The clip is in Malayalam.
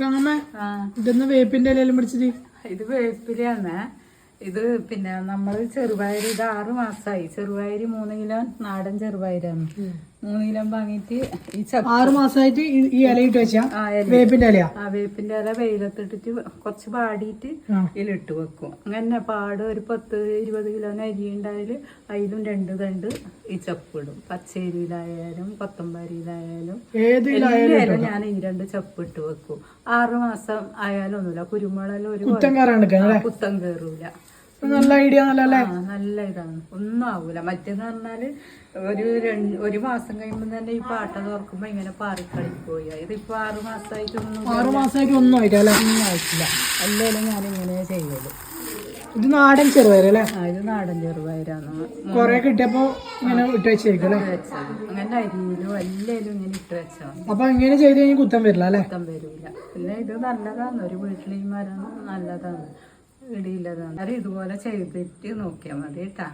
അമ്മ ഇതൊന്ന് വേപ്പിന്റെ ഇലയിലും പിടിച്ചിട്ട്. ഇത് വേപ്പിലാണ് ഇത് പിന്നെ നമ്മൾ ചെറുപയർ ഇത് ആറ് മാസമായി ചെറുപയർ മൂന്ന് കിലോ നാടൻ ചെറുപയറാണ്. മൂന്ന് കിലോ വാങ്ങിയിട്ട് ഈ ചപ്പ ആറ് മാസമായിട്ട് ഈ- ഈ ഇല ഇട്ട് വെച്ചാ? വേപ്പിന്റെ ഇല വേപ്പിന്റെ ഇലയാ? ആ വേപ്പിന്റെ ഇല വെയിലത്തിട്ടിട്ട് കുറച്ച് പാടിയിട്ട്. ഇതിലിട്ട് വെക്കും. അങ്ങനെ പാട് ഒരു പത്ത് ഇരുപത് കിലോന് അരി ഉണ്ടായാൽ അതിലും രണ്ട് തണ്ട് ഈ ചപ്പ് ഇടും. പച്ചരിയിലായാലും കൊത്തമ്പരിയിലായാലും ഏത് ഞാൻ ഈ രണ്ട് ചപ്പ് ഇട്ട് വെക്കും. ആറ് മാസം ആയാലും ഒന്നുമില്ല കുരുമുളക് ഒരു കുത്തം കയറൂല. നല്ല ഐഡിയ നല്ല നല്ല ഇതാണ്. ഒന്നും ആവൂല. മറ്റേന്ന് പറഞ്ഞാൽ ഒരു ഒരു മാസം കഴിയുമ്പോൾ തന്നെ ഈ പാട്ട തുറക്കുമ്പോ ഇങ്ങനെ പാറിക്കളി പോയി ഇതിപ്പോ ആറു മാസമായിട്ടൊന്നും ആറു മാസമായിട്ട് ഒന്നും ആയിട്ടല്ലേ ഒന്നും ആയിട്ടില്ല. അല്ലേലും ഞാൻ ഇങ്ങനെ ചെയ്യുന്നത് ഇത് നാടൻ ചെറുപയറല്ലേ ഇത് നാടൻ ചെറുപയറാണ്. കൊറേ കിട്ടിയപ്പോ ഇങ്ങനെ ഇട്ട് വെച്ചേക്കല്ലേ അങ്ങനെ അരിയിലും എല്ലാരും ഇങ്ങനെ ഇട്ട് വെച്ചാ അപ്പൊ ഇങ്ങനെ ചെയ്ത് കഴിഞ്ഞാൽ കുത്തം വരില്ല അല്ലേ? കുത്തം വരില്ല പിന്നെ ഇത് നല്ലതാണ്. ഒരു വീട്ടിലേക്ക് മരം നല്ലതാണ്. ഇടിയില്ലതാണ് ഇതുപോലെ ചെയ്തിട്ട് നോക്കിയാൽ മതി കേട്ടാ.